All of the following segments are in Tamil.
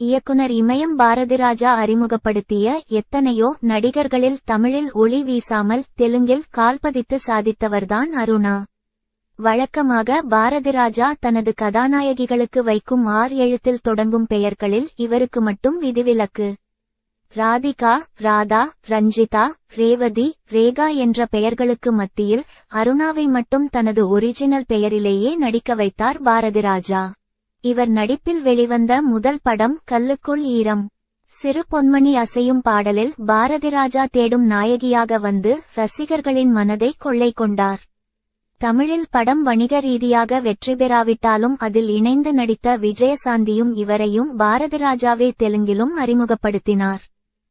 இயக்குனர் இமயம் பாரதிராஜா அறிமுகப்படுத்திய எத்தனையோ நடிகர்களில் தமிழில் ஒளி வீசாமல் தெலுங்கில் கால்பதித்து சாதித்தவர்தான் அருணா. வழக்கமாக பாரதிராஜா தனது கதாநாயகிகளுக்கு வைக்கும் ஆர் எழுத்தில் தொடங்கும் பெயர்களில் இவருக்கு மட்டும் விதிவிலக்கு. ராதிகா ராதா ரஞ்சிதா ரேவதி ரேகா என்ற பெயர்களுக்கு மத்தியில் அருணாவை மட்டும் தனது ஒரிஜினல் பெயரிலேயே நடிக்க வைத்தார் பாரதிராஜா. இவர் நடிப்பில் வெளிவந்த முதல் படம் கல்லுக்குள் ஈரம். சிறு பொன்மணி அசையும் பாடலில் பாரதிராஜா தேடும் நாயகியாக வந்து ரசிகர்களின் மனதை கொள்ளை கொண்டார். தமிழில் படம் வணிக ரீதியாக வெற்றி பெறாவிட்டாலும் அதில் இணைந்து நடித்த விஜயசாந்தியும் இவரையும் பாரதிராஜாவே தெலுங்கிலும் அறிமுகப்படுத்தினார்.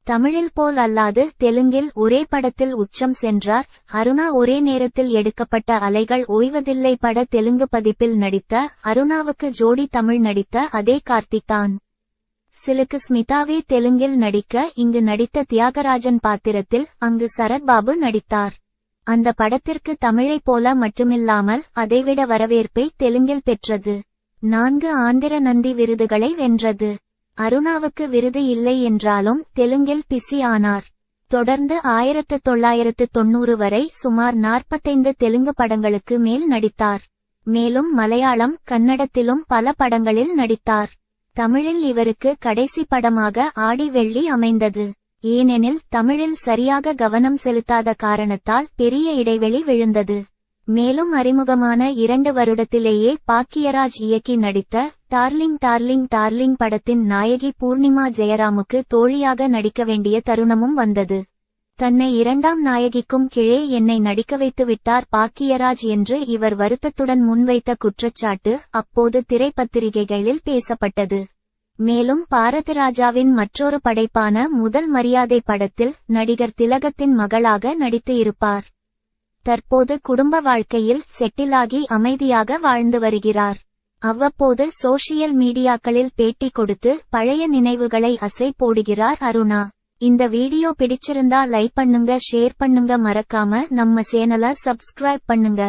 தமிழில் போல் அல்லாது தெலுங்கில் ஒரே படத்தில் உச்சம் சென்றார். அருணா ஒரே நேரத்தில் எடுக்கப்பட்ட அலைகள் ஓய்வதில்லை பட தெலுங்கு பதிப்பில் நடித்த அருணாவுக்கு ஜோடி தமிழ் நடித்த அதே கார்த்திதான் சிலுக்கு ஸ்மிதாவே தெலுங்கில் நடிக்க இங்கு நடித்த தியாகராஜன் பாத்திரத்தில் அங்கு சரத்பாபு நடித்தார். அந்த படத்திற்கு தமிழைப் போல மட்டுமில்லாமல் அதைவிட வரவேற்பை தெலுங்கில் பெற்றது. நான்கு ஆந்திர நந்தி விருதுகளை வென்றது. அருணாவுக்கு விருது இல்லை என்றாலும் தெலுங்கில் பிஸி ஆனார். தொடர்ந்து ஆயிரத்து தொள்ளாயிரத்து தொன்னூறு வரை சுமார் நாற்பத்தைந்து தெலுங்கு படங்களுக்கு மேல் நடித்தார். மேலும் மலையாளம் கன்னடத்திலும் பல படங்களில் நடித்தார். தமிழில் இவருக்கு கடைசி படமாக ஆடி வெள்ளி அமைந்தது. ஏனெனில் தமிழில் சரியாக கவனம் செலுத்தாத காரணத்தால் பெரிய இடைவெளி விழுந்தது. மேலும் அறிமுகமான இரண்டு வருடத்திலேயே பாக்கியராஜ் இயக்கி நடித்த டார்லிங் டார்லிங் டார்லிங் படத்தின் நாயகி பூர்ணிமா ஜெயராமுக்கு தோழியாக நடிக்க வேண்டிய தருணமும் வந்தது. தன்னை இரண்டாம் நாயகிக்கும் கீழே என்னை நடிக்க வைத்து விட்டார் பாக்கியராஜ் என்று இவர் வருத்தத்துடன் முன்வைத்த குற்றச்சாட்டு அப்போது திரைப்பத்திரிகைகளில் பேசப்பட்டது. மேலும் பாரதிராஜாவின் மற்றொரு படைப்பான முதல் மரியாதை படத்தில் நடிகர் திலகத்தின் மகளாக நடித்து இருப்பார். தற்போது குடும்ப வாழ்க்கையில் செட்டிலாகி அமைதியாக வாழ்ந்து வருகிறார். அவ்வப்போது சோஷியல் மீடியாக்களில் பேட்டி கொடுத்து பழைய நினைவுகளை அசை போடுகிறார் அருணா. இந்த வீடியோ பிடிச்சிருந்தா லைக் பண்ணுங்க ஷேர் பண்ணுங்க மறக்காம நம்ம சேனலை சப்ஸ்கிரைப் பண்ணுங்க.